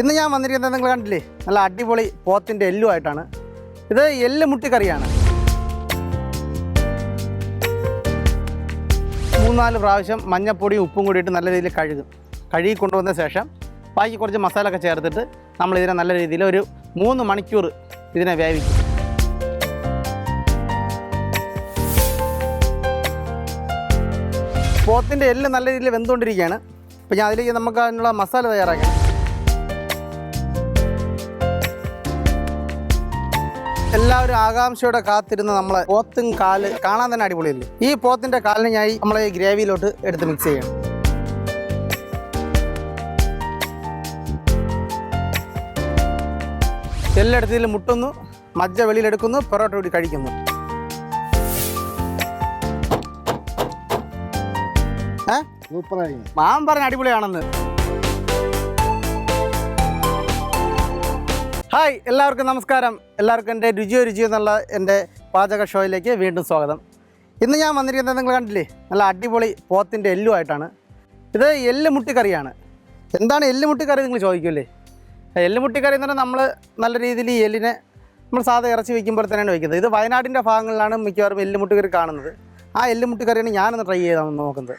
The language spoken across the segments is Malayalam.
ഇന്ന് ഞാൻ വന്നിരിക്കുന്നത് നിങ്ങൾ കണ്ടില്ലേ? നല്ല അടിപൊളി പോത്തിന്റെ എല്ലുമായിട്ടാണ്. ഇത് എല്ല് മുട്ടിക്കറിയാണ്. മൂന്നാൽ പ്രാവശ്യം മഞ്ഞപ്പൊടിയും ഉപ്പും കൂടിയിട്ട് നല്ല രീതിയിൽ കഴുകും. കഴുകി കൊണ്ടുവന്ന ശേഷം ബാക്കി കുറച്ച് മസാല ഒക്കെ ചേർത്തിട്ട് നമ്മൾ ഇതിനെ നല്ല രീതിയിൽ ഒരു മൂന്ന് മണിക്കൂർ ഇതിനെ വേവിക്കും. പോത്തിന്റെ എല്ല് നല്ല രീതിയിൽ വെന്തുകൊണ്ടിരിക്കുകയാണ്. അപ്പോൾ ഞാൻ അതിലേക്ക് നമുക്ക് അതിനുള്ള മസാല തയ്യാറാക്കാം. എല്ലാവരും ആകാംക്ഷയോടെ കാത്തിരുന്ന നമ്മളെ പോത്തും കാൽ കാണാൻ തന്നെ അടിപൊളിയല്ലേ? ഈ പോത്തിന്റെ കാലിന് ഞാൻ നമ്മളെ ഈ ഗ്രേവിയിലോട്ട് എടുത്ത് മിക്സ് ചെയ്യണം. എല്ലെടുത്തതിൽ മുട്ടുന്നു മജ്ജ വെളിയിലെടുക്കുന്നു പൊറോട്ട കൂടി കഴിക്കുന്നു. ഏ? സൂപ്പറായി. മാം പറഞ്ഞ അടിപൊളിയാണെന്ന്. ഹായ് എല്ലാവർക്കും നമസ്കാരം. എല്ലാവർക്കും എന്റെ രുചിയോ രുചിയോ എന്നുള്ള എന്റെ പാചക ഷോയിലേക്ക് വീണ്ടും സ്വാഗതം. ഇന്ന് ഞാൻ വന്നിരിക്കുന്നത് നിങ്ങൾ കണ്ടില്ലേ? നല്ല അടിപൊളി പോത്തിന്റെ എല്ലുമായിട്ടാണ് ഇത് എല്ല് മുട്ടിക്കറിയാണ് എന്താണ് എല്ല് മുട്ടിക്കറി നിങ്ങൾ ചോദിക്കുമല്ലേ എല്ല് മുട്ടിക്കറി എന്ന് പറഞ്ഞാൽ നമ്മൾ നല്ല രീതിയിൽ ഈ എല്ലിനെ നമ്മൾ സാധാ ഇറച്ചി വയ്ക്കുമ്പോൾ തന്നെയാണ് വയ്ക്കുന്നത്. ഇത് വയനാടിന്റെ ഭാഗങ്ങളിലാണ് മിക്കവാറും എല്ല് മുട്ടിക്കറി കാണുന്നത്. ആ എല്ല് മുട്ടിക്കറിയാണ് ഞാനൊന്ന് ട്രൈ ചെയ്താൽ നോക്കുന്നത്.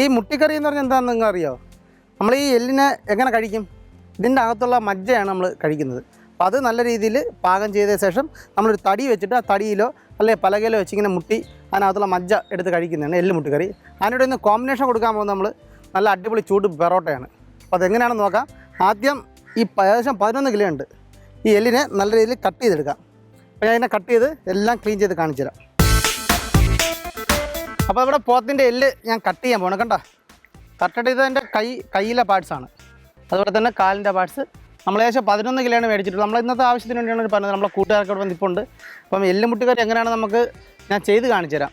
ഈ മുട്ടിക്കറി എന്ന് പറഞ്ഞാൽ എന്താണെന്ന് നിങ്ങൾ അറിയോ നമ്മൾ ഈ എല്ലിനെ എങ്ങനെ കഴിക്കും? ഇതിന്റെ അകത്തുള്ള മജ്ജയാണ് നമ്മൾ കഴിക്കുന്നത്. അപ്പോൾ അത് നല്ല രീതിയിൽ പാകം ചെയ്ത ശേഷം നമ്മളൊരു തടി വെച്ചിട്ട് ആ തടിയിലോ അല്ലെങ്കിൽ പലകയിലോ വെച്ചിങ്ങനെ മുട്ടി അതിനകത്തുള്ള മജ്ജ എടുത്ത് കഴിക്കുന്നതാണ് എല്ല് മുട്ടിക്കറി അതിനോട് ഒന്ന് കോമ്പിനേഷൻ കൊടുക്കാൻ പോകുന്നത് നമ്മൾ നല്ല അടിപൊളി ചൂട് പെറോട്ടയാണ്. അപ്പോൾ അതെങ്ങനെയാണെന്ന് നോക്കാം. ആദ്യം ഈ ഏകദേശം പതിനൊന്ന് കിലോ ഉണ്ട്. ഈ എല്ലിനെ നല്ല രീതിയിൽ കട്ട് ചെയ്തെടുക്കാം. അപ്പോൾ ഞാൻ കട്ട് ചെയ്ത് എല്ലാം ക്ലീൻ ചെയ്ത് കാണിച്ചു തരാം. അപ്പോൾ ഇവിടെ പോത്തിന്റെ എല്ല് ഞാൻ കട്ട് ചെയ്യാൻ പോകണം കണ്ടോ? കട്ട് ചെയ്തതിന്റെ കൈ കയ്യിലെ പാർട്സാണ് അതുപോലെ തന്നെ കാലിന്റെ പാർട്സ് നമ്മൾ ഏകദേശം പതിനൊന്ന് കിലോയാണ് മേടിച്ചിട്ടുള്ളത്. നമ്മൾ ഇന്നത്തെ ആവശ്യത്തിന് വേണ്ടിയാണ് പറഞ്ഞത്. നമ്മളെ കൂട്ടുകാർക്ക് ഇവിടെ നിൽപ്പുണ്ട് അപ്പം എല്ലുമുട്ടിക്കാർ എങ്ങനെയാണ് നമുക്ക് ഞാൻ ചെയ്ത് കാണിച്ചു തരാം.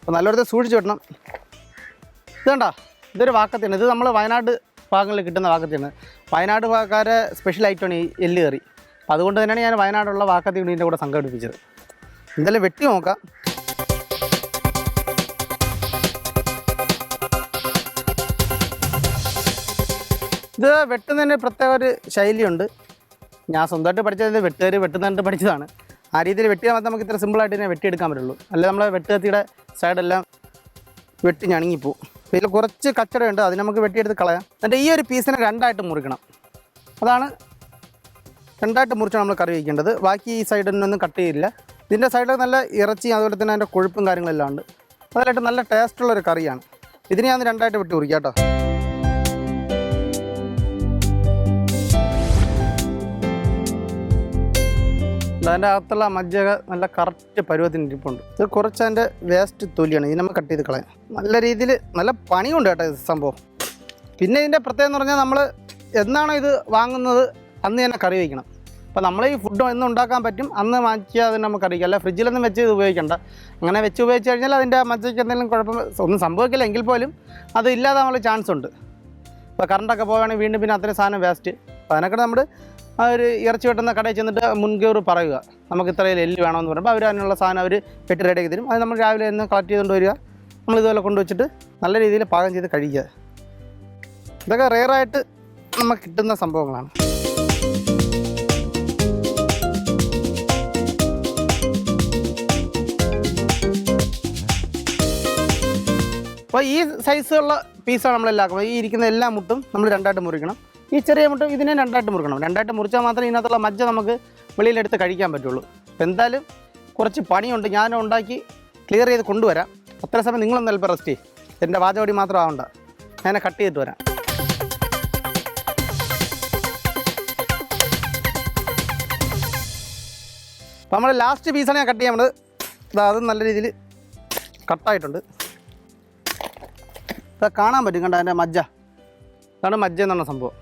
അപ്പോൾ നല്ലൊരു സൂക്ഷിച്ച് വെട്ടണം. ഇത് കണ്ട? ഇതൊരു വാക്കത്തിയാണ്. ഇത് നമ്മൾ വയനാട് ഭാഗങ്ങളിൽ കിട്ടുന്ന വാക്കത്തിയാണ്. വയനാട് ഭാഗക്കാരെ സ്പെഷ്യൽ ഐറ്റമാണ് ഈ എല്ല് കറി. അപ്പോൾ അതുകൊണ്ട് തന്നെയാണ് ഞാൻ വയനാടുള്ള വാക്കത്തി ഇതിന്റെ കൂടെ സംഘടിപ്പിച്ചത്. എന്തായാലും വെട്ടി നോക്കാം. ഇത് വെട്ടുന്നതിന് പ്രത്യേക ഒരു ശൈലിയുണ്ട്. ഞാൻ സ്വന്തമായിട്ട് പഠിച്ചത് വെട്ടുകാർ വെട്ടുന്നതിട്ട് പഠിച്ചതാണ്. ആ രീതിയിൽ വെട്ടിയാൽ മാത്രമേ നമുക്ക് ഇത്ര സിമ്പിളായിട്ട് തന്നെ വെട്ടിയെടുക്കാൻ പറ്റുള്ളൂ. അല്ലെ നമ്മളെ വെട്ടുകത്തിയുടെ സൈഡെല്ലാം വെട്ടി ഞണങ്ങിപ്പോവും. അപ്പോൾ ഇതിൽ കുറച്ച് കച്ചടയുണ്ട് അത് നമുക്ക് വെട്ടിയെടുത്ത് കളയാം. എന്നിട്ട് ഈ ഒരു പീസിനെ രണ്ടായിട്ട് മുറിക്കണം. അതാണ് രണ്ടായിട്ട് മുറിച്ചാണ് നമ്മൾ കറി വയ്ക്കേണ്ടത്. ബാക്കി ഈ സൈഡിനൊന്നും കട്ട് ചെയ്യില്ല ഇതിന്റെ സൈഡിൽ നല്ല ഇറച്ചി അതുപോലെ തന്നെ അതിന്റെ കൊഴുപ്പും കാര്യങ്ങളെല്ലാം ഉണ്ട്. അതിലായിട്ട് നല്ല ടേസ്റ്റുള്ളൊരു കറിയാണ്. ഇതിനെ ഞാൻ രണ്ടായിട്ട് വെട്ടി മുറിക്കാം കേട്ടോ. അതിന്റെ അകത്തുള്ള മജ്ജക നല്ല കറക്റ്റ് പരുവത്തിന് ഇരിപ്പുണ്ട്. ഇത് കുറച്ച് അതിന്റെ വേസ്റ്റ് തൊലിയാണ്. ഇതിനെ നമ്മൾ കട്ട് ചെയ്ത് കളയാം. നല്ല രീതിയിൽ നല്ല പണിയുണ്ട് കേട്ടോ ഇത് സംഭവം. പിന്നെ ഇതിന്റെ പ്രത്യേകത എന്ന് പറഞ്ഞാൽ നമ്മൾ എന്നാണോ ഇത് വാങ്ങുന്നത് അന്ന് തന്നെ കറി വയ്ക്കണം. അപ്പോൾ നമ്മൾ ഈ ഫുഡ് എന്ന് ഉണ്ടാക്കാൻ പറ്റും അന്ന് വാങ്ങിച്ചാൽ അതിന് നമുക്ക് അറിയിക്കാം അല്ല ഫ്രിഡ്ജിലൊന്നും വെച്ച് ഇത് ഉപയോഗിക്കണ്ട. അങ്ങനെ വെച്ച് ഉപയോഗിച്ച് കഴിഞ്ഞാൽ അതിന്റെ മജ്ജയ്ക്ക് എന്തെങ്കിലും കുഴപ്പം ഒന്നും സംഭവിക്കില്ല എങ്കിൽ പോലും അത് ഇല്ലാതെ നമ്മൾ ചാൻസ് ഉണ്ട്. ഇപ്പോൾ കറണ്ടൊക്കെ പോവുകയാണെങ്കിൽ വീണ്ടും പിന്നെ അത്രയും സാധനം വേസ്റ്റ് അപ്പോൾ അതിനൊക്കെ നമ്മൾ ഒരു ഇറച്ചി വെട്ടുന്ന കടയിൽ ചെന്നിട്ട് മുൻകൂർ പറയുക. നമുക്ക് ഇത്രയും എല്ല് വേണമെന്ന് പറയുമ്പോൾ അവർ അതിനുള്ള സാധനം അവർ പെട്ടി റെഡിയാക്കി തരും. അത് നമ്മൾ രാവിലെ തന്നെ കളക്ട് ചെയ്തുകൊണ്ട് വരിക. നമ്മൾ ഇതുപോലെ കൊണ്ടുവച്ചിട്ട് നല്ല രീതിയിൽ പാകം ചെയ്ത് കഴിക്കുക. ഇതൊക്കെ റെയറായിട്ട് നമുക്ക് കിട്ടുന്ന സംഭവങ്ങളാണ്. അപ്പോൾ ഈ സൈസുള്ള പീസാണ് നമ്മളെല്ലാം ഈ ഇരിക്കുന്ന എല്ലാ മുട്ടും നമ്മൾ രണ്ടായിട്ട് മുറിക്കണം. ഈ ചെറിയ മുട്ട ഇതിനെ രണ്ടായിട്ട് മുറിക്കണം. രണ്ടായിട്ട് മുറിച്ചാൽ മാത്രമേ ഇതിനകത്തുള്ള മജ്ജ നമുക്ക് വെളിയിലെടുത്ത് കഴിക്കാൻ പറ്റുള്ളൂ. അപ്പോൾ എന്തായാലും കുറച്ച് പണിയുണ്ട്. ഞാൻ ഉണ്ടാക്കി ക്ലിയർ ചെയ്ത് കൊണ്ടുവരാം. അത്ര സമയം നിങ്ങളൊന്നും അല്പം റെസ്റ്റ് ചെയ്യും. എന്റെ വാചകടി മാത്രം ആവണ്ട. ഞാൻ കട്ട് ചെയ്തിട്ട് വരാം. അപ്പോൾ നമ്മൾ ലാസ്റ്റ് പീസാണ് ഞാൻ കട്ട് ചെയ്യാൻ നമ്മൾ അത് നല്ല രീതിയിൽ കട്ടായിട്ടുണ്ട് ഇതാ കാണാൻ പറ്റും കണ്ട അതിന്റെ മജ്ജ. അതാണ് മജ്ജ എന്നുള്ള സംഭവം.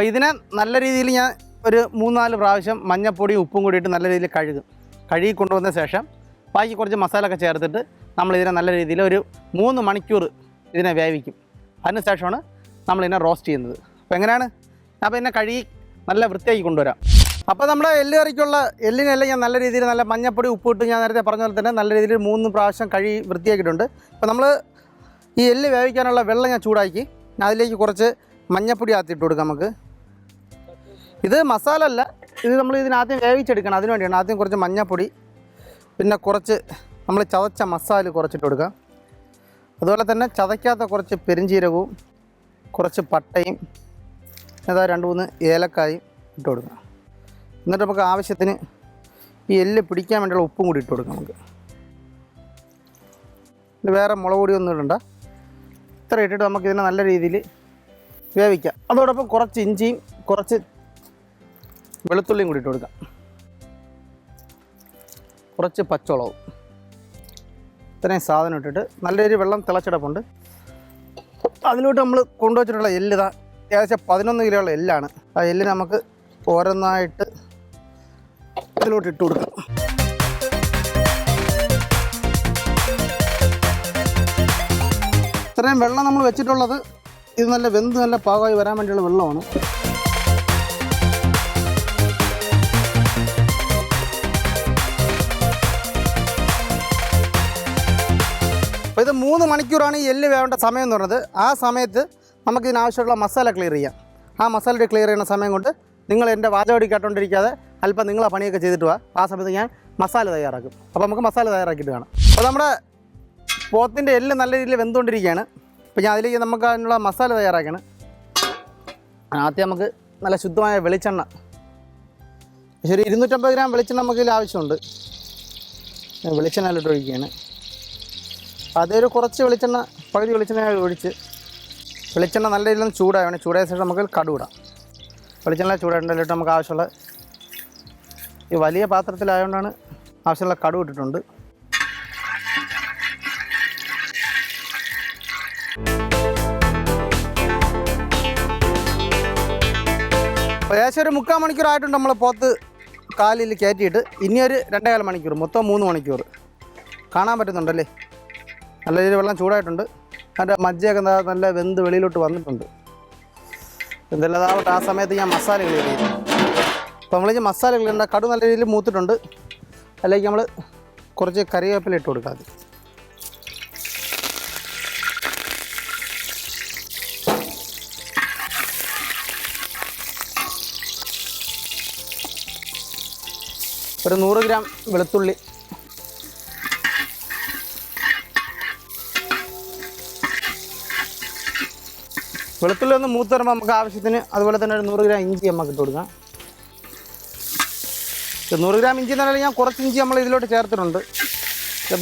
അപ്പോൾ ഇതിനെ നല്ല രീതിയിൽ ഞാൻ ഒരു മൂന്നാൽ പ്രാവശ്യം മഞ്ഞപ്പൊടിയും ഉപ്പും കൂടിയിട്ട് നല്ല രീതിയിൽ കഴുകും. കഴുകി കൊണ്ടുവന്ന ശേഷം ബാക്കി കുറച്ച് മസാല ഒക്കെ ചേർത്തിട്ട് നമ്മൾ ഇതിനെ നല്ല രീതിയിൽ ഒരു മൂന്ന് മണിക്കൂർ ഇതിനെ വേവിക്കും. അതിനുശേഷമാണ് നമ്മളിതിനെ റോസ്റ്റ് ചെയ്യുന്നത്. അപ്പോൾ എങ്ങനെയാണ്? അപ്പോൾ ഇതിനെ കഴുകി നല്ല വൃത്തിയാക്കി കൊണ്ടുവരാം. അപ്പോൾ നമ്മുടെ എല്ല് കറിക്കുള്ള എല്ലിനെല്ലാം ഞാൻ നല്ല രീതിയിൽ നല്ല മഞ്ഞപ്പൊടി ഉപ്പിട്ട് ഞാൻ നേരത്തെ പറഞ്ഞ പോലെ തന്നെ നല്ല രീതിയിൽ മൂന്ന് പ്രാവശ്യം കഴുകി വൃത്തിയാക്കിയിട്ടുണ്ട്. അപ്പോൾ നമ്മൾ ഈ എല്ല് വേവിക്കാനുള്ള വെള്ളം ഞാൻ ചൂടാക്കി അതിലേക്ക് കുറച്ച് മഞ്ഞപ്പൊടി ആത്തിയിട്ട് കൊടുക്കാം നമുക്ക്. ഇത് മസാല അല്ല. ഇത് നമ്മൾ ഇതിനാദ്യം വേവിച്ചെടുക്കണം. അതിന് വേണ്ടിയാണ് ആദ്യം കുറച്ച് മഞ്ഞപ്പൊടി പിന്നെ കുറച്ച് നമ്മൾ ചതച്ച മസാല കുറച്ചിട്ട് കൊടുക്കാം അതുപോലെ തന്നെ ചതയ്ക്കാത്ത കുറച്ച് പെരിഞ്ചീരകവും കുറച്ച് പട്ടയും ഏതാ രണ്ട് മൂന്ന് ഏലക്കായും ഇട്ട് കൊടുക്കാം എന്നിട്ട് നമുക്ക് ആവശ്യത്തിന് ഈ എല്ല് പിടിക്കാൻ വേണ്ടിയുള്ള ഉപ്പും കൂടി ഇട്ട് കൊടുക്കാം നമുക്ക്. വേറെ മുളക് പൊടിയൊന്നും ഇടണ്ട. ഇത്ര ഇട്ടിട്ട് നമുക്കിതിനെ നല്ല രീതിയിൽ വേവിക്കാം. അതോടൊപ്പം കുറച്ച് ഇഞ്ചിയും കുറച്ച് വെളുത്തുള്ളിയും കൂടി ഇട്ട് കൊടുക്കാം. കുറച്ച് പച്ചവളവും ഇത്രയും സാധനം ഇട്ടിട്ട് നല്ല രീതിയിൽ വെള്ളം തിളച്ചിടപ്പുണ്ട്. അതിലോട്ട് നമ്മൾ കൊണ്ടുവച്ചിട്ടുള്ള എല്ല് ഇതാ ഏകദേശം പതിനൊന്ന് കിലോയുള്ള എല്ലാണ്. ആ എല്ല് നമുക്ക് ഓരോന്നായിട്ട് ഇതിലോട്ട് ഇട്ട് കൊടുക്കാം. ഇത്രയും വെള്ളം നമ്മൾ വെച്ചിട്ടുള്ളത് ഇത് നല്ല വെന്ത് നല്ല പാകമായി വരാൻ വേണ്ടിയുള്ള വെള്ളമാണ്. അപ്പോൾ ഇത് മൂന്ന് മണിക്കൂറാണ് ഈ എല്ല് വേണ്ട സമയം എന്ന് പറയുന്നത് ആ സമയത്ത് നമുക്ക് ഇതിനാവശ്യമുള്ള മസാല ക്ലിയർ ചെയ്യാം. ആ മസാല ക്ലിയർ ചെയ്യുന്ന സമയം കൊണ്ട് നിങ്ങൾ എന്റെ വാചകടി കേട്ടോണ്ടിരിക്കാതെ അല്പം നിങ്ങളെ പണിയൊക്കെ ചെയ്തിട്ട് വാ. ആ സമയത്ത് ഞാൻ മസാല തയ്യാറാക്കും. അപ്പോൾ നമുക്ക് മസാല തയ്യാറാക്കിയിട്ട് കാണാം. അപ്പോൾ നമ്മുടെ പോത്തിന്റെ എല്ല് നല്ല രീതിയിൽ വെന്തുകൊണ്ടിരിക്കുകയാണ്. അപ്പോൾ ഞാൻ അതിലേക്ക് നമുക്ക് അതിനുള്ള മസാല തയ്യാറാക്കണം. ആദ്യം നമുക്ക് നല്ല ശുദ്ധമായ വെളിച്ചെണ്ണ. ശരി ഇരുന്നൂറ്റമ്പത് ഗ്രാം വെളിച്ചെണ്ണ നമുക്ക് ഇതിൽ ആവശ്യമുണ്ട് വെളിച്ചെണ്ണ ഒഴിക്കുകയാണ്. അതൊരു കുറച്ച് വെളിച്ചെണ്ണ പകുതി വെളിച്ചെണ്ണ ഒഴിച്ച്. വെളിച്ചെണ്ണ നല്ല രീതിയിൽ ചൂടായാണ് ചൂടായ ശേഷം നമുക്ക് കടുവിടാം വെളിച്ചെണ്ണ ചൂടായിട്ടുണ്ടല്ലിട്ട് നമുക്ക് ആവശ്യമുള്ള ഈ വലിയ പാത്രത്തിലായതുകൊണ്ടാണ് ആവശ്യമുള്ള കടുവ് ഇട്ടിട്ടുണ്ട്. ഏകദേശം ഒരു മുക്കാൽ മണിക്കൂറായിട്ടുണ്ട് നമ്മൾ പോത്ത് കാലിൽ കയറ്റിയിട്ട്. ഇനിയൊരു രണ്ടേകാൽ മണിക്കൂർ മൊത്തം മൂന്ന് മണിക്കൂർ. കാണാൻ പറ്റുന്നുണ്ടല്ലേ? നല്ല രീതിയിൽ വെള്ളം ചൂടായിട്ടുണ്ട്. അതിന്റെ മജ്ജയൊക്കെ നല്ല വെന്ത് വെളിയിലോട്ട് വന്നിട്ടുണ്ട്. എന്തെല്ലാതാവട്ടെ ആ സമയത്ത് ഞാൻ മസാല ക്ലിയർ ചെയ്തു അപ്പോൾ നമ്മൾ മസാല ക്ലിയർ ഉണ്ട് കടു നല്ല രീതിയിൽ മൂത്തിട്ടുണ്ട്. അതിലേക്ക് നമ്മൾ കുറച്ച് കറിവേപ്പില ഇട്ട് കൊടുക്കാം ആദ്യം. ഒരു നൂറ് ഗ്രാം വെളുത്തുള്ളി വെളുത്തുള്ളി ഒന്ന് മൂത്ത് വരുമ്പോൾ നമുക്ക് ആവശ്യത്തിന് അതുപോലെ തന്നെ ഒരു നൂറ് ഗ്രാം ഇഞ്ചി നമുക്ക് ഇട്ട് കൊടുക്കാം. നൂറ് ഗ്രാം ഇഞ്ചി എന്ന് പറഞ്ഞാൽ ഞാൻ കുറച്ച് ഇഞ്ചി നമ്മൾ ഇതിലോട്ട് ചേർത്തിട്ടുണ്ട്.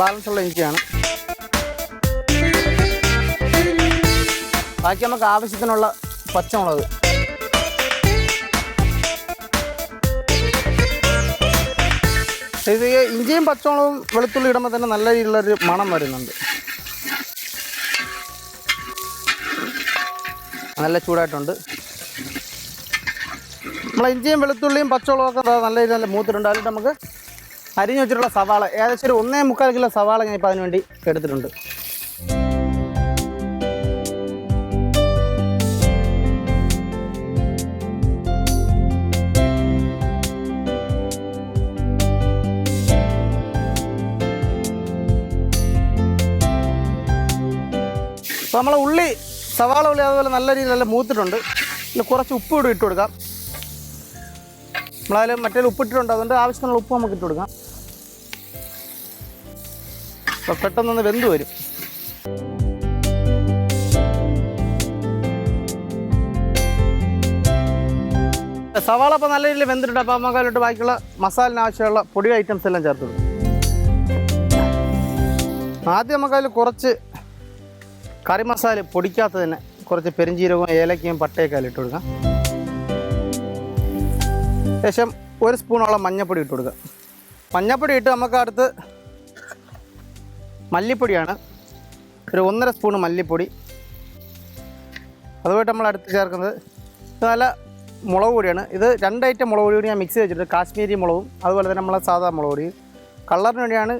ബാലൻസ് ഉള്ള ഇഞ്ചിയാണ്. ബാക്കി നമുക്ക് ആവശ്യത്തിനുള്ള പച്ചമുളക്. ഇത് ഇഞ്ചിയും പച്ചമുളകും വെളുത്തുള്ളി ഇടുമ്പോൾ തന്നെ നല്ല രീതിയിലുള്ളൊരു മണം വരുന്നുണ്ട്. നല്ല ചൂടായിട്ടുണ്ട്. നമ്മൾ ഇഞ്ചിയും വെളുത്തുള്ളിയും പച്ചവളമൊക്കെ നല്ല രീതിയിൽ നല്ല മൂത്തിട്ടുണ്ട്. അതിൽ നമുക്ക് അരിഞ്ഞു വെച്ചിട്ടുള്ള സവാള ഏകദേശം ഒരു ഒന്നേ മുക്കാൽ കിലോ സവാള ഞാൻ ഇപ്പോൾ അതിനുവേണ്ടി എടുത്തിട്ടുണ്ട്. അപ്പോൾ നമ്മളെ ഉള്ളി സവാള ഉള്ളി അതുപോലെ നല്ല രീതിയിൽ നല്ല മൂത്തിട്ടുണ്ട്. പിന്നെ കുറച്ച് ഉപ്പ് കൂടി ഇട്ട് കൊടുക്കാം. നമ്മളതിൽ മറ്റേ ഉപ്പിട്ടിട്ടുണ്ട് അതുകൊണ്ട് ആവശ്യത്തിനുള്ള ഉപ്പ് നമുക്ക് ഇട്ട് കൊടുക്കാം. അപ്പോൾ പെട്ടെന്നൊന്ന് വെന്ത് വരും. സവാള അപ്പോൾ നല്ല രീതിയിൽ വെന്തിട്ടുണ്ട്. അപ്പോൾ നമുക്ക് അതിലോട്ട് ബാക്കിയുള്ള മസാലിന് ആവശ്യമുള്ള പൊടി ഐറ്റംസ് എല്ലാം ചേർത്ത് ആദ്യം നമുക്ക് അതിൽ കുറച്ച് കറി മസാല പൊടിക്കാത്തതിന് കുറച്ച് പെരിഞ്ചീരകവും ഏലക്കയും പട്ടയൊക്കെ ഇട്ട് കൊടുക്കാം. ശേഷം ഒരു സ്പൂണോളം മഞ്ഞൾപ്പൊടി ഇട്ട് കൊടുക്കുക മഞ്ഞൾപ്പൊടി ഇട്ട് നമുക്ക് അടുത്ത് മല്ലിപ്പൊടിയാണ്. ഒരു ഒന്നര സ്പൂൺ മല്ലിപ്പൊടി. അതുമായിട്ട് നമ്മൾ അടുത്ത് ചേർക്കുന്നത് നല്ല മുളക് പൊടിയാണ്. ഇത് രണ്ട് മുളക് പൊടി ഞാൻ മിക്സ് ചെയ്തിട്ടുണ്ട് കാശ്മീരി മുളകും അതുപോലെ തന്നെ നമ്മളെ സാധാ മുളക് പൊടി കളറിന് വേണ്ടിയാണ്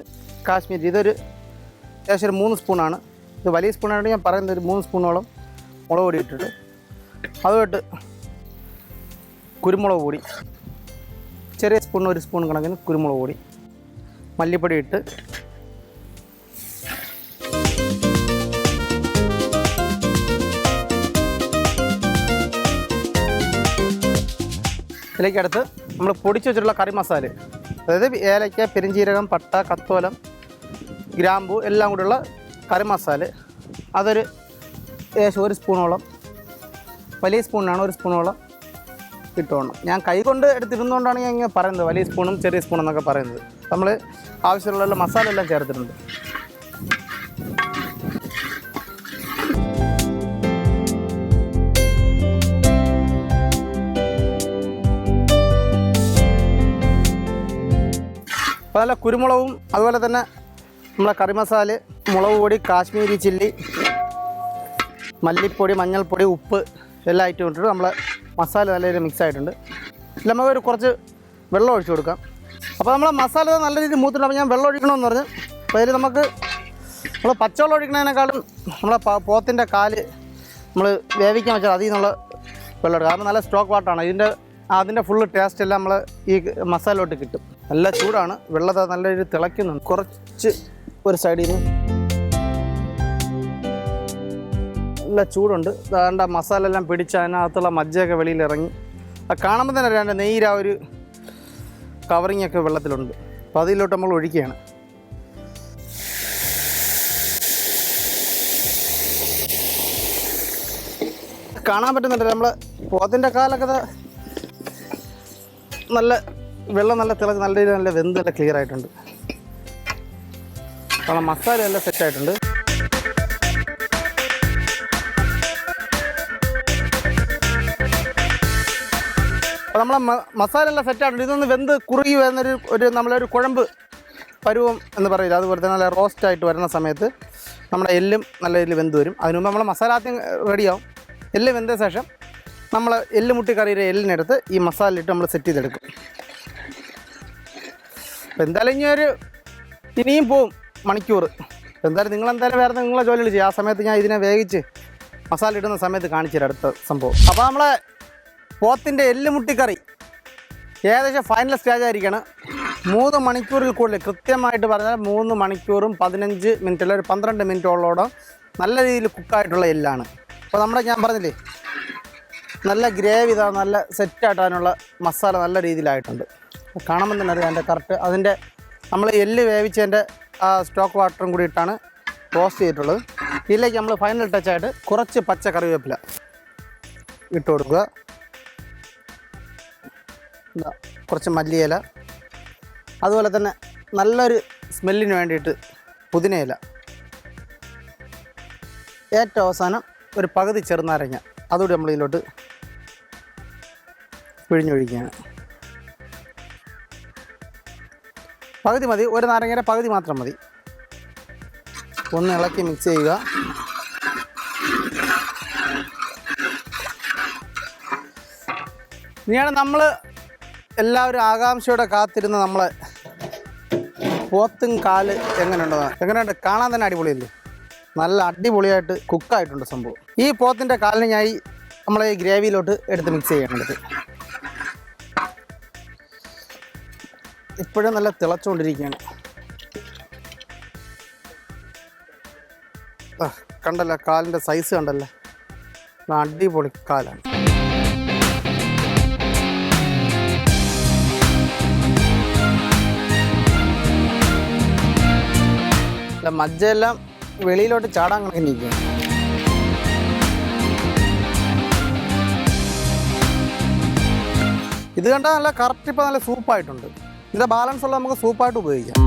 കാശ്മീരി. ഇതൊരു ഏകദേശം ഒരു മൂന്ന് സ്പൂണാണ്. ഇത് വലിയ സ്പൂണായിട്ട് ഞാൻ പറയുന്നത് ഒരു മൂന്ന് സ്പൂണോളം മുളക് പൊടി ഇട്ടിട്ട്. അതുമായിട്ട് കുരുമുളക് പൊടി ചെറിയ സ്പൂൺ ഒരു സ്പൂൺ കണക്കിന് കുരുമുളക് പൊടി മല്ലിപ്പൊടി ഇട്ട്. ഇതിലേക്ക് അടുത്ത് നമ്മൾ പൊടിച്ച് വെച്ചിട്ടുള്ള കറി മസാല അതായത് ഏലയ്ക്ക പെരിഞ്ചീരകം പട്ട കത്തോലം ഗ്രാമ്പു എല്ലാം കൂടെയുള്ള കറി മസാല അതൊരു ഏകദേശം ഒരു സ്പൂണോളം വലിയ സ്പൂണിനാണ് ഒരു സ്പൂണോളം ഇട്ടോണം ഞാൻ കൈ കൊണ്ട് എടുത്തിരുന്നുകൊണ്ടാണ് ഞാൻ ഇങ്ങനെ പറയുന്നത് വലിയ സ്പൂണും ചെറിയ സ്പൂണും എന്നൊക്കെ പറയുന്നത്. നമ്മൾ ആവശ്യമുള്ള മസാല എല്ലാം ചേർത്തിട്ടുണ്ട്. അപ്പോൾ നല്ല കുരുമുളകും അതുപോലെ തന്നെ നമ്മളെ കറി മസാല മുളക് പൊടി കാശ്മീരി ചില്ലി മല്ലിപ്പൊടി മഞ്ഞൾപ്പൊടി ഉപ്പ് എല്ലാ ഐറ്റം ഇട്ടിട്ട് നമ്മളെ മസാല നല്ല രീതിയിൽ മിക്സ് ആയിട്ടുണ്ട്. ഇതിൽ നമുക്ക് ഒരു കുറച്ച് വെള്ളം ഒഴിച്ചു കൊടുക്കാം. അപ്പോൾ നമ്മളെ മസാല നല്ല രീതിയിൽ മൂത്തിട്ടുണ്ട്. അപ്പോൾ ഞാൻ വെള്ളം ഒഴിക്കണമെന്ന് പറഞ്ഞു. അപ്പോൾ അതിൽ നമുക്ക് നമ്മൾ പച്ചവെള്ളം ഒഴിക്കുന്നതിനേക്കാളും നമ്മളെ പോത്തിന്റെ കാൽ നമ്മൾ വേവിക്കാൻ വെച്ചാൽ അതിൽ നിന്നുള്ള വെള്ളം എടുക്കുക കാരണം നല്ല സ്റ്റോക്ക് വാട്ടാണ് ഇതിന്റെ അതിന്റെ ഫുള്ള് ടേസ്റ്റ് എല്ലാം നമ്മൾ ഈ മസാലോട്ട് കിട്ടും. നല്ല ചൂടാണ്. വെള്ളത്തെ നല്ല രീതിയിൽ തിളയ്ക്കുന്നുണ്ട്. കുറച്ച് ഒരു സൈഡിൽ നിന്ന് നല്ല ചൂടുണ്ട്. അതാണ്ട് മസാല എല്ലാം പിടിച്ച് അതിനകത്തുള്ള മജ്ജയൊക്കെ വെളിയിൽ ഇറങ്ങി. അത് കാണുമ്പോൾ തന്നെ അറിയാം അതിന്റെ നെയ്യിൽ ആ ഒരു കവറിങ് ഒക്കെ വെള്ളത്തിലുണ്ട്. അപ്പോൾ അതിലോട്ട് നമ്മൾ ഒഴിക്കുകയാണ്. കാണാൻ പറ്റുന്നുണ്ട് നമ്മൾ പോത്തിന്റെ കാലൊക്കെ നല്ല വെള്ളം നല്ല തിളച്ച് നല്ല രീതിയിൽ നല്ല വെന്ത് നല്ല ക്ലിയർ ആയിട്ടുണ്ട്. കാരണം മസാല എല്ലാം സെറ്റ് ആയിട്ടുണ്ട്. അപ്പോൾ നമ്മളെ മസാല എല്ലാം സെറ്റ് ആയിട്ടുണ്ട്. ഇതൊന്ന് വെന്ത് കുറുകി വരുന്നൊരു ഒരു നമ്മളൊരു കുഴമ്പ് പരുവം എന്ന് പറയില്ല അതുപോലെ തന്നെ നല്ല റോസ്റ്റ് ആയിട്ട് വരുന്ന സമയത്ത് നമ്മുടെ എല്ലും നല്ല രീതിയിൽ വെന്ത് വരും. അതിന് മുമ്പ് നമ്മളെ മസാല ആദ്യം റെഡിയാവും എല്ല് വെന്ത ശേഷം നമ്മൾ എല്ല് മുട്ടി കറിയുടെ എല്ലിനെടുത്ത് ഈ മസാല ഇട്ട് നമ്മൾ സെറ്റ് ചെയ്തെടുക്കും. അപ്പോൾ എന്തായാലും ഇനി ഒരു ഇനിയും പോവും. മണിക്കൂർ. എന്തായാലും നിങ്ങൾ എന്തായാലും വേറെ നിങ്ങളെ ജോലി ചെയ്യും ആ സമയത്ത് ഞാൻ ഇതിനെ വേവിച്ച് മസാല ഇടുന്ന സമയത്ത് കാണിച്ചു അടുത്ത സംഭവം. അപ്പോൾ നമ്മളെ പോത്തിന്റെ എല്ലുമുട്ടിക്കറി ഏകദേശം ഫൈനൽ സ്റ്റേജ് ആയിരിക്കണം. മൂന്ന് മണിക്കൂറിൽ കൂടുതൽ കൃത്യമായിട്ട് പറഞ്ഞാൽ മൂന്ന് മണിക്കൂറും പതിനഞ്ച് മിനിറ്റ് അല്ലെങ്കിൽ ഒരു പന്ത്രണ്ട് മിനിറ്റോളോളം നല്ല രീതിയിൽ കുക്കായിട്ടുള്ള എല്ലാണ്. അപ്പോൾ നമ്മുടെ ഞാൻ പറഞ്ഞില്ലേ നല്ല ഗ്രേവി ഇതാ നല്ല സെറ്റായിട്ടാനുള്ള മസാല നല്ല രീതിയിലായിട്ടുണ്ട്. കാണുമ്പോൾ തന്നെ അറിയാം അതിന്റെ കറക്റ്റ് അതിന്റെ നമ്മൾ എല്ല് വേവിച്ചതിന്റെ ആ സ്റ്റോക്ക് വാട്ടറും കൂടി ഇട്ടാണ് റോസ്റ്റ് ചെയ്തിട്ടുള്ളത്. ഇതിലേക്ക് നമ്മൾ ഫൈനൽ ടച്ചായിട്ട് കുറച്ച് പച്ച കറിവേപ്പില ഇട്ട് കൊടുക്കുക. കുറച്ച് മല്ലിയില. അതുപോലെ തന്നെ നല്ലൊരു സ്മെല്ലിന് വേണ്ടിയിട്ട് പുതിനയില. ഏറ്റവും അവസാനം ഒരു പകുതി ചെറുനാരങ്ങ. അതുകൂടി നമ്മൾ ഇതിലോട്ട് പിഴിഞ്ഞൊഴിക്കുകയാണ്. പകുതി മതി. ഒരു നാരങ്ങയുടെ പകുതി മാത്രം മതി. ഒന്ന് ഇളക്കി മിക്സ് ചെയ്യുക. ഇനിയാണ് നമ്മൾ എല്ലാവരും ആകാംക്ഷയോടെ കാത്തിരുന്ന നമ്മളെ പോത്തും കാൽ എങ്ങനെയുണ്ടോ എങ്ങനെയുണ്ട്? കാണാൻ തന്നെ അടിപൊളിയല്ലേ? നല്ല അടിപൊളിയായിട്ട് കുക്കായിട്ടുണ്ട് സംഭവം. ഈ പോത്തിന്റെ കാലിനായി നമ്മൾ ഈ ഗ്രേവിയിലോട്ട് എടുത്ത് മിക്സ് ചെയ്യണത് ഇപ്പോഴും നല്ല തിളച്ചുകൊണ്ടിരിക്കുകയാണ് കണ്ടല്ല കാലിന്റെ സൈസ് കണ്ടല്ലേ? അടിപൊളി കാലാണ്. അല്ല മജ്ജയെല്ലാം വെളിയിലോട്ട് ചാടാൻ കണക്കിനിരിക്കുകയാണ് ഇത് കണ്ടാൽ നല്ല കറക്റ്റ് ഇപ്പോൾ നല്ല സൂപ്പായിട്ടുണ്ട്. ഇതിന്റെ ബാലൻസ് ഉള്ള നമുക്ക് സൂപ്പായിട്ട് ഉപയോഗിക്കാം.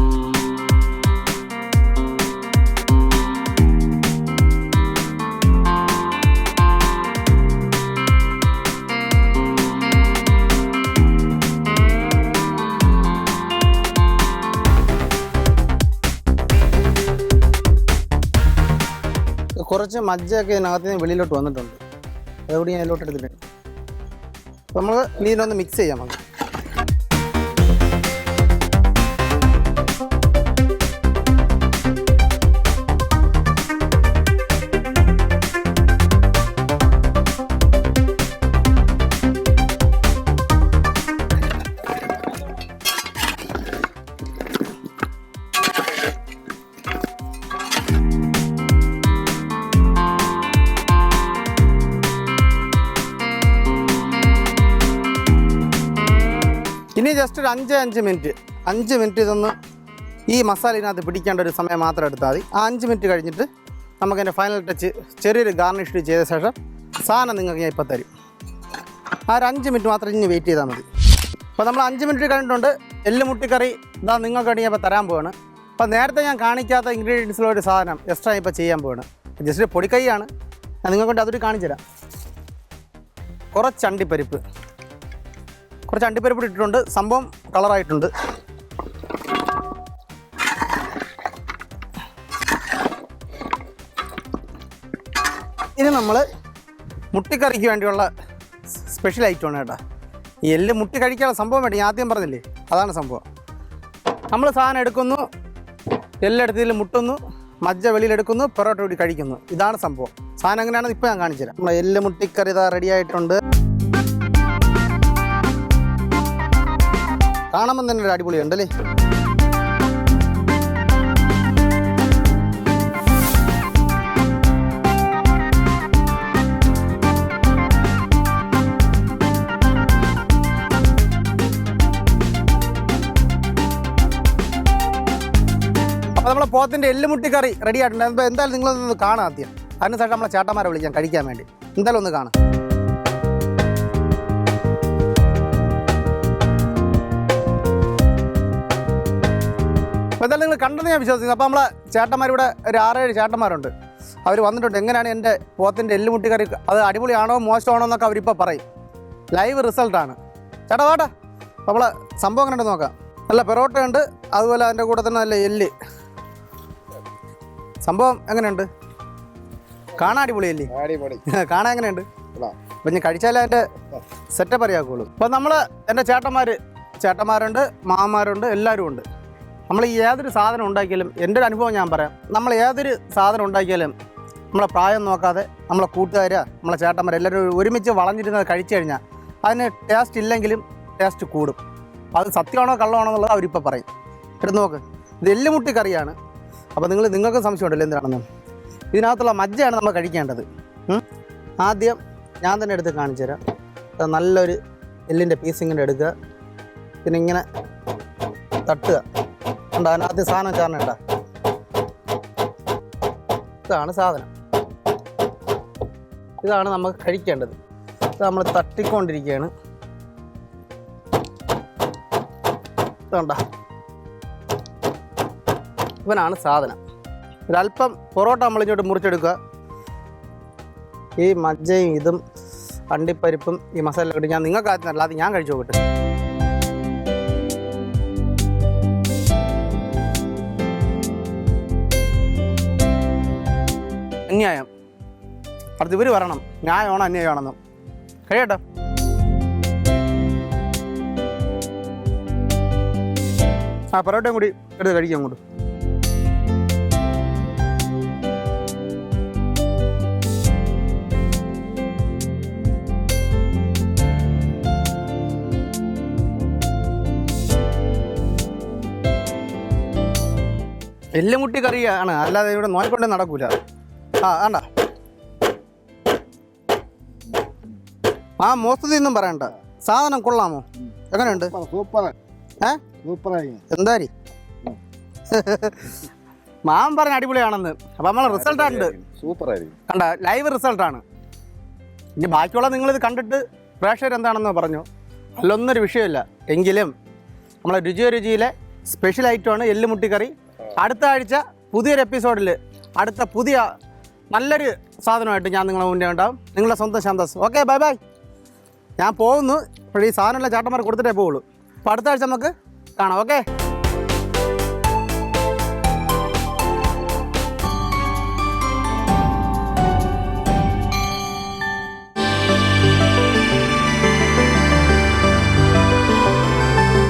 കുറച്ച് മജ്ജയൊക്കെ ഇതിനകത്ത് നിന്ന് വെളിയിലോട്ട് വന്നിട്ടുണ്ട്. അതുകൂടി ഞാൻ അതിലോട്ട് എടുത്തിട്ടുണ്ട് നമ്മൾ ഇതിനൊന്ന് മിക്സ് ചെയ്യാം നമുക്ക്. ജസ്റ്റ് ഒരു അഞ്ച് അഞ്ച് മിനിറ്റ്. അഞ്ച് മിനിറ്റ് ഇതൊന്ന് ഈ മസാല ഇതിനകത്ത് പിടിക്കേണ്ട ഒരു സമയം മാത്രം എടുത്താൽ മതി. ആ അഞ്ച് മിനിറ്റ് കഴിഞ്ഞിട്ട് നമുക്കതിന്റെ ഫൈനൽ ടച്ച് ചെറിയൊരു ഗാർണിഷ് ചെയ്ത ശേഷം സാധനം നിങ്ങൾക്ക് ഞാൻ ഇപ്പോൾ തരും. ആ ഒരു അഞ്ച് മിനിറ്റ് മാത്രം ഇനി വെയിറ്റ് ചെയ്താൽ മതി. അപ്പോൾ നമ്മൾ അഞ്ച് മിനിറ്റ് കഴിഞ്ഞിട്ടുണ്ട്. എല്ല് മുട്ടിക്കറി ഇതാ നിങ്ങൾക്ക് ഞാൻ ഇപ്പോൾ തരാൻ പോവാണ്. അപ്പോൾ നേരത്തെ ഞാൻ കാണിക്കാത്ത ഇൻഗ്രീഡിയൻസിലുള്ള ഒരു സാധനം എക്സ്ട്രാ ഇപ്പോൾ ചെയ്യാൻ പോവാണ്. ജസ്റ്റ് പൊടിക്കൈയാണ്. ഞാൻ നിങ്ങൾക്ക് വേണ്ടി അതൊരു കാണിച്ചു തരാം കുറച്ച് അണ്ടിപ്പരിപ്പ്. കുറച്ച് അണ്ടിപ്പരിപ്പ് ഇട്ടിട്ടുണ്ട്. സംഭവം കളറായിട്ടുണ്ട്. ഇനി നമ്മൾ മുട്ടിക്കറിക്ക് വേണ്ടിയുള്ള സ്പെഷ്യൽ ഐറ്റമാണ് കേട്ടോ. എല്ല് മുട്ടി കഴിക്കാനുള്ള സംഭവം വേണ്ട. ഞാൻ ആദ്യം പറഞ്ഞില്ലേ? അതാണ് സംഭവം. നമ്മൾ സാധനം എടുക്കുന്നു. എല്ലെടുത്തതിൽ മുട്ടുന്നു. മജ്ജ വെളിയിലെടുക്കുന്നു പൊറോട്ട കൂടി കഴിക്കുന്നു. ഇതാണ് സംഭവം. സാധനം എങ്ങനെയാണെന്ന് ഇപ്പോൾ ഞാൻ കാണിച്ചു തരാം നമ്മുടെ എല്ല് മുട്ടിക്കറി ഇതാ റെഡി ആയിട്ടുണ്ട്. കാണുമ്പോൾ തന്നെ ഒരു അടിപൊളി ഉണ്ടല്ലേ അപ്പോൾ നമ്മളെ പോത്തിന്റെ എല്ലുമുട്ടി കറി റെഡി ആയിട്ടുണ്ട് എന്തായാലും നിങ്ങളൊന്ന് കാണാം ആദ്യം. അതിനുശേഷം നമ്മളെ ചേട്ടന്മാരെ വിളിക്കാം കഴിക്കാൻ വേണ്ടി. എന്തായാലും ഒന്ന് കാണാം. കണ്ടെന്ന് ഞാൻ വിശ്വസിക്കുന്നു. അപ്പോൾ നമ്മളെ ചേട്ടന്മാർ ഇവിടെ ഒരു ആറേഴ് ചേട്ടന്മാരുണ്ട്. അവർ വന്നിട്ടുണ്ട്. എങ്ങനെയാണ് എന്റെ പോത്തിന്റെ എല്ലുമുട്ടി കറി അത് അടിപൊളിയാണോ മോശമാണോ എന്നൊക്കെ അവരിപ്പോൾ പറയും. ലൈവ് റിസൾട്ടാണ് ചേട്ടാ വാട്ടാ നമ്മൾ നമ്മളെ സംഭവം എങ്ങനെ ഉണ്ട് നോക്കാം. നല്ല പെറോട്ട ഉണ്ട്. അതുപോലെ അതിന്റെ കൂടെ തന്നെ നല്ല എല്ല്. സംഭവം എങ്ങനെയുണ്ട്? കാണാൻ അടിപൊളിയല്ലേ അടിപൊളി. കാണാൻ എങ്ങനെയുണ്ട്. അപ്പം ഞാൻ കഴിച്ചാലേ അതിന്റെ സെറ്റപ്പ് അറിയാക്കുള്ളൂ. അപ്പം നമ്മൾ എന്റെ ചേട്ടന്മാർ ചേട്ടന്മാരുണ്ട് മാമാരുണ്ട് എല്ലാവരും ഉണ്ട് നമ്മൾ ഏതൊരു സാധനം ഉണ്ടാക്കിയാലും എന്റെ ഒരു അനുഭവം ഞാൻ പറയാം. നമ്മൾ ഏതൊരു സാധനം ഉണ്ടാക്കിയാലും നമ്മളെ പ്രായം നോക്കാതെ നമ്മളെ കൂട്ടുകാർ നമ്മളെ ചേട്ടന്മാർ എല്ലാവരും ഒരുമിച്ച് വളഞ്ഞിരുന്നത് കഴിച്ചു കഴിഞ്ഞാൽ അതിന് ടേസ്റ്റ് ഇല്ലെങ്കിലും ടേസ്റ്റ് കൂടും. അത് സത്യമാണോ കള്ളമാണോ എന്നുള്ളത് അവരിപ്പോൾ പറയും. എടുത്ത് നോക്ക് ഇത് എല്ലുമുട്ടി കറിയാണ് അപ്പോൾ നിങ്ങൾ നിങ്ങൾക്ക് സംശയമുണ്ടല്ലോ എന്താണെന്ന് ഇതിനകത്തുള്ള മജ്ജയാണ് നമ്മൾ കഴിക്കേണ്ടത്. ആദ്യം ഞാൻ തന്നെ എടുത്ത് കാണിച്ചു തരാം. നല്ലൊരു എല്ലിന്റെ പീസ് ഇങ്ങനെ എടുക്കുക. പിന്നെ ഇങ്ങനെ തട്ടുക. ഉണ്ട് അതിനകത്ത് സാധനം ചേർന്നേണ്ട ഇതാണ് സാധനം. ഇതാണ് നമുക്ക് കഴിക്കേണ്ടത്. ഇത് നമ്മൾ തട്ടിക്കൊണ്ടിരിക്കുകയാണ്. ഇതുണ്ട? ഇവനാണ് സാധനം. ഒരല്പം പൊറോട്ട നമ്മൾ ഇങ്ങോട്ട് മുറിച്ചെടുക്കുക. ഈ മജ്ജയും ഇതും അണ്ടിപ്പരിപ്പും ഈ മസാല ഞാൻ നിങ്ങൾക്ക് ഞാൻ കഴിച്ചു നോക്കട്ടെ. അന്യായം. അടുത്ത് ഇവർ പറയണം ന്യായമാണോ അന്യായമാണെന്നും. കഴിയട്ടെ. ആ പൊറോട്ടയും കൂടി എടുത്ത് കഴിക്കാം അങ്ങോട്ട്. എല്ലുമുട്ടി കറിയാണ്. അല്ലാതെ ഇവിടെ നോയിക്കൊണ്ടേ നടക്കൂല. ആ വേണ്ട ആ മോസ്തതി ഒന്നും പറയണ്ട. സാധനം കൊള്ളാമോ? എങ്ങനെയുണ്ട്? ഏ? എന്താരി മാൻ പറഞ്ഞ അടിപൊളിയാണെന്ന്. അപ്പൊ നമ്മളെ റിസൾട്ട് ആണ് കണ്ട ലൈവ് റിസൾട്ടാണ് ഇനി ബാക്കിയുള്ള ഇത് കണ്ടിട്ട് പ്രേക്ഷകർ എന്താണെന്ന് പറഞ്ഞു. അല്ലൊന്നൊരു വിഷയമില്ല. എങ്കിലും നമ്മളെ രുചിയോ രുചിയിലെ സ്പെഷ്യൽ ഐറ്റമാണ് എല്ലുമുട്ടിക്കറി. അടുത്ത ആഴ്ച പുതിയൊരു എപ്പിസോഡിൽ അടുത്ത പുതിയ നല്ലൊരു സാധനമായിട്ട് ഞാൻ നിങ്ങളെ മുന്നേ ഉണ്ടാവും നിങ്ങളുടെ സ്വന്തം ശാന്തസ്. ഓക്കെ ബൈ ബൈ ഞാൻ പോകുന്നു. ഇപ്പോൾ ഈ സാധനമുള്ള ചേട്ടന്മാർ കൊടുത്തിട്ടേ പോവുള്ളൂ. അപ്പോൾ അടുത്ത ആഴ്ച നമുക്ക് കാണാം. ഓക്കെ